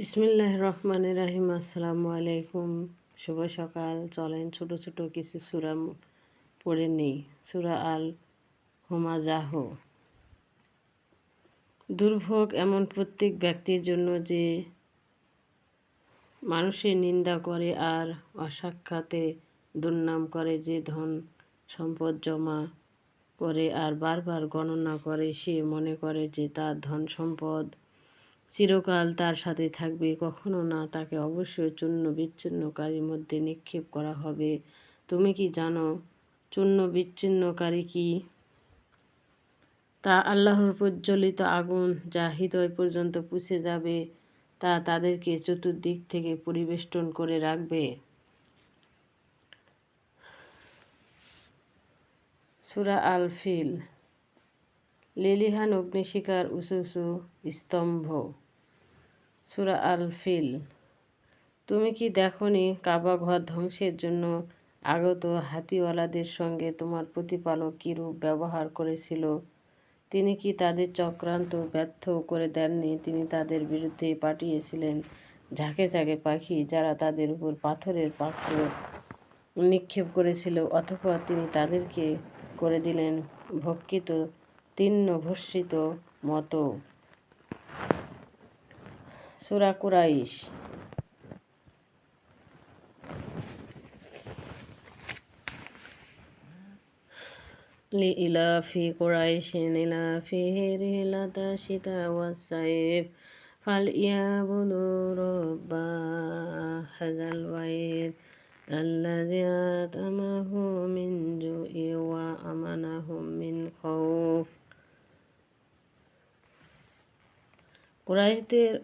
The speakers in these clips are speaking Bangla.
বিসমিল্লাহ রহমান রাহিম। আসসালামু আলাইকুম। শুভ সকাল। চলেন ছোট ছোট কিছু সুরা পড়ে নেই। সুরা আল হোমাজাহ দুর্ভোগ এমন প্রত্যেক ব্যক্তির জন্য যে মানুষের নিন্দা করে আর অসাক্ষাতে দুর্নাম করে যে ধন সম্পদ জমা করে আর বারবার গণনা করে, সে মনে করে যে তার ধন সম্পদ চিরকাল তার সাথে থাকবে, কখনো না। তাকে অবশ্যই চূর্ণ বিচ্ছিন্নকারীর মধ্যে নিক্ষেপ করা হবে। তুমি কি জানো চূর্ণ বিচ্ছিন্নকারী কি? তা আল্লাহর প্রজ্বলিত আগুন যা হৃদয় পর্যন্ত পুষে যাবে, তা তাদেরকে চতুর্দিক থেকে পরিবেষ্টন করে রাখবে। সুরা আল ফিল লিলিহান অগ্নিশিকার উঁচু উঁচু স্তম্ভ। সুরা আল ফিল তুমি কি দেখনি কাবা ঘর ধ্বংসের জন্য আগত হাতিওয়ালাদের সঙ্গে তোমার প্রতিপালক কী রূপ ব্যবহার করেছিল? তিনি কি তাদের চক্রান্ত ব্যর্থ করে দেননি? তিনি তাদের বিরুদ্ধে পাঠিয়েছিলেন ঝাঁকে ঝাঁকে পাখি যারা তাদের উপর পাথরের পাত্র নিক্ষেপ করেছিল, অথবা তিনি তাদেরকে করে দিলেন ভক্ষিত তীর্ণ ভর্ষিত মতো সুরা কুরাইশ لإلاف قريش إلافه رحلة الشتاء والصيف فليعبدوا رب هذا البيت الذي أطعمه من جوع وأمنهم من خوف কুরাইশদের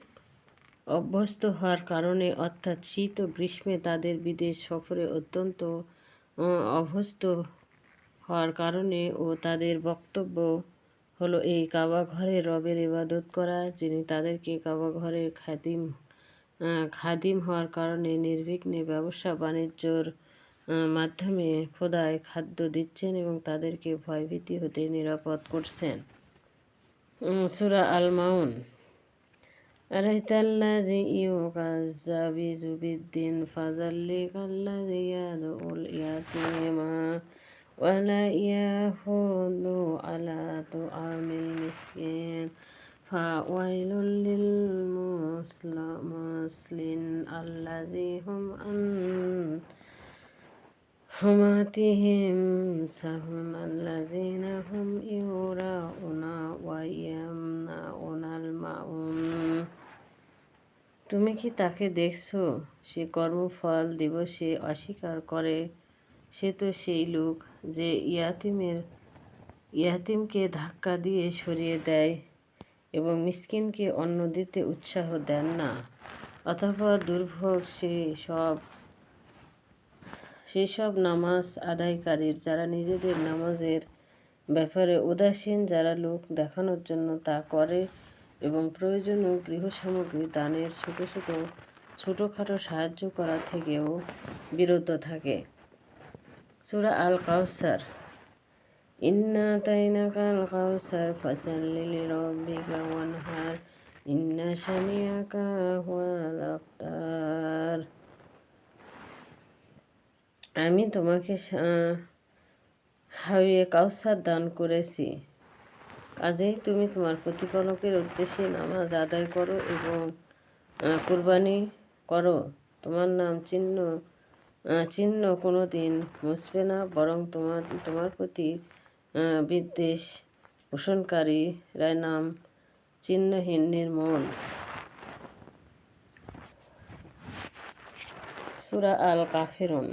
অভ্যস্ত হওয়ার কারণে, অর্থাৎ শীত ও গ্রীষ্মে তাদের বিদেশ সফরে অত্যন্ত অভ্যস্ত হওয়ার কারণে ও তাদের বক্তব্য হলো এই কাবা ঘরে রবের ইবাদত করা, যিনি তাদেরকে কাবা ঘরের খাদিম খাদিম হওয়ার কারণে নির্বিঘ্নে ব্যবসা, বাণিজ্যর মাধ্যমে খোদায় খাদ্য দিচ্ছেন এবং তাদেরকে ভয়ভীতি হতে নিরাপদ করছেন। সুরা আল মাউন أرأيت الذي يكذب بالدين فذلك الذي يدعو اليتيم ولا يحض على طعام المسكين فويل للمسلمين الذي هم عن هماتهم سهم الذين هم يراؤون ويمنعون الماعون তুমি কি তাকে দেখছ? সে কর্মফল দিবসে অস্বীকার করে। সে তো সেই লোক যে ইয়াতিমের, ইয়াতিমকে ধাক্কা দিয়ে সরিয়ে দেয় এবং মিসকিনকে অন্ন দিতে উৎসাহ দেন না। অথবা দুর্ভোগ সে সব সেসব নামাজ আদায়কারীর, যারা নিজেদের নামাজের ব্যাপারে উদাসীন, যারা লোক দেখানোর জন্য তা করে। এবং প্রয়োজনীয় গৃহসামগ্রী, দানের ছোট ছোট, ছোটোখাটো সাহায্য করা থেকেও বিরত থাকে। সুরা আল কাউসার ইন্না তাইনা কাল কাউসার ফাসাল্লি রব্বিকা ওয়ানহার, ইন্না শানিয়াকা আফতার আমি তোমাকে হাবিয়ে কাউসার দান করেছি। কাজেই তুমি তোমার প্রতিপালকের উদ্দেশ্যে নামাজ আদায় করো এবং কুরবানি করো। তোমার নাম চিহ্ন চিহ্ন কোনো দিন মুছবে না, বরং তোমার তোমার প্রতি বিদ্বেষ পোষণকারীরা নাম চিহ্নহীন, নির্মল। সুরা আল কাফেরুন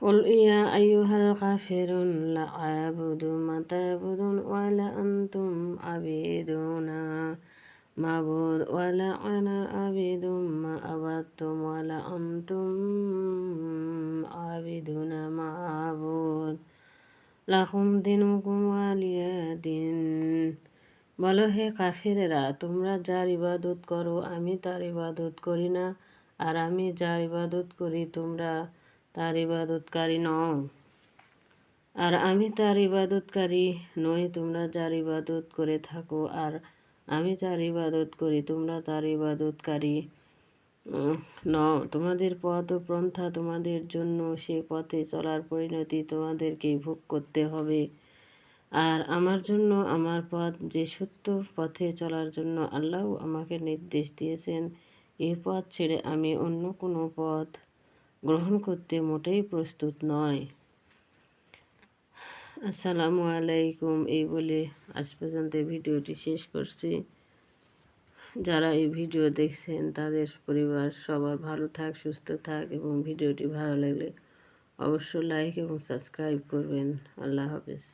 قل يا أيها الكافرون لا أعبد ما تعبدون ولا أنتم عبيدون معبود ولا أنا عبيد ما عبدتم ولا أنتم عابدون ما عبود লাকুম দিনুকুম আলিয়া দিন বলো হে কাফিরেরা তোমরা যার ইবাদত করো আমি তার ইবাদত করি না আর আমি যার ইবাদত করি তোমরা তার ইবাদতকারী নও। আর আমি তার ইবাদতকারী নই, তোমরা যার ইবাদত করে থাকো। আর আমি যার ইবাদত করি, তোমরা তার ইবাদতকারী নও। তোমাদের পথ ও পন্থা তোমাদের জন্য, সে পথে চলার পরিণতি তোমাদেরকেই ভোগ করতে হবে। আর আমার জন্য, আমার পথ যে সত্য পথে চলার জন্য আল্লাহ আমাকে নির্দেশ দিয়েছেন এই পথ ছেড়ে আমি অন্য কোনো পথ গ্রহণ করতে মোটেই প্রস্তুত নয়। আসসালামু আলাইকুম। এই বলে আজ পর্যন্ত ভিডিওটি শেষ করছি। যারা এই ভিডিও দেখছেন, তাদের পরিবার, সবার ভালো থাক, সুস্থ থাক এবং ভিডিওটি ভালো লাগলে অবশ্যই লাইক এবং সাবস্ক্রাইব করবেন। আল্লাহ হাফেজ।